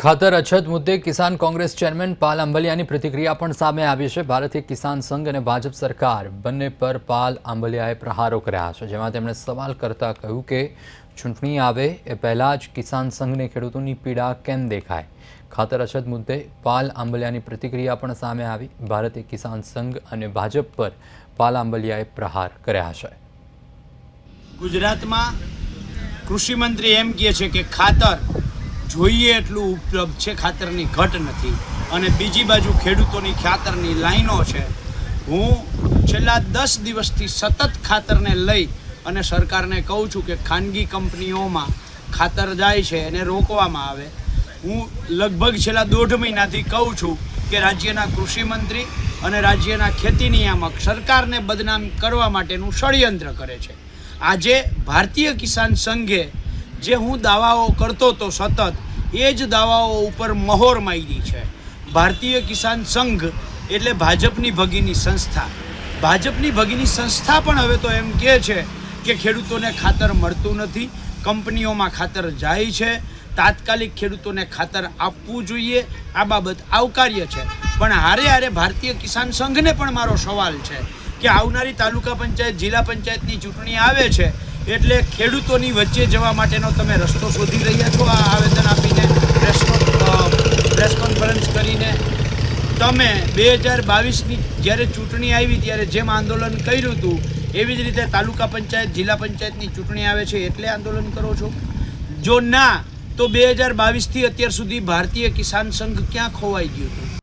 ખાતર અછત મુદ્દે કિસાન કોંગ્રેસ ચેરમેન પાલ આંબલિયાની પ્રતિક્રિયા પણ સામે આવી છે. ભારતીય કિસાન સંઘ અને ભાજપ સરકાર બંને પર પાલ આંબલિયાએ પ્રહારો કર્યા છે, જેમાં તેમણે સવાલ કરતા કહ્યું કે, ચૂંટણી આવે એ પહેલાં જ કિસાન સંઘને ખેડૂતોની પીડા કેમ દેખાય? ખાતર અછત મુદ્દે પાલ આંબલિયાની પ્રતિક્રિયા પણ સામે આવી. ભારતીય કિસાન સંઘ અને ભાજપ પર પાલ આંબલિયાએ પ્રહાર કર્યા છે. ગુજરાતમાં કૃષિ મંત્રી એમ કહે છે કે ખાતર જોઈએ એટલું ઉપલબ્ધ છે, ખાતરની ઘટ નથી. અને બીજી બાજુ ખેડૂતોની ખાતરની લાઈનો છે. હું છેલ્લા દસ દિવસથી સતત ખાતરને લઈ અને સરકારને કહું છું કે ખાનગી કંપનીઓમાં ખાતર જાય છે, એને રોકવામાં આવે. હું લગભગ છેલ્લા દોઢ મહિનાથી કહું છું કે રાજ્યના કૃષિ મંત્રી અને રાજ્યના ખેતી નિયામક સરકારને બદનામ કરવા માટેનું ષડયંત્ર કરે છે. આજે ભારતીય કિસાન સંઘે જે હું દાવાઓ કરતો હતો સતત, એ જ દાવાઓ ઉપર મહોર મારી છે. ભારતીય કિસાન સંઘ એટલે ભાજપની ભગીની સંસ્થા. ભાજપની ભગીની સંસ્થા પણ હવે તો એમ કહે છે કે ખેડૂતોને ખાતર મળતું નથી, કંપનીઓમાં ખાતર જાય છે. તાત્કાલિક ખેડૂતોને ખાતર આપવું જોઈએ, આ બાબત આવકાર્ય છે. પણ હારે હારે ભારતીય કિસાન સંઘને પણ મારો સવાલ છે કે આવનારી તાલુકા પંચાયત, જિલ્લા પંચાયતની ચૂંટણી આવે છે એટલે ખેડૂતોની વચ્ચે જવા માટેનો તમે રસ્તો શોધી રહ્યા છો? આ આવેદન આપીને પ્રેસ પ્રેસ કોન્ફરન્સ કરીને તમે બે હજાર બાવીસની જ્યારે ચૂંટણી આવી ત્યારે જેમ આંદોલન કર્યું હતું, એવી જ રીતે તાલુકા પંચાયત, જિલ્લા પંચાયતની ચૂંટણી આવે છે એટલે આંદોલન કરો છો? જો ના, તો બે હજાર બાવીસથી અત્યાર સુધી ભારતીય કિસાન સંઘ ક્યાં ખોવાઈ ગયું હતું?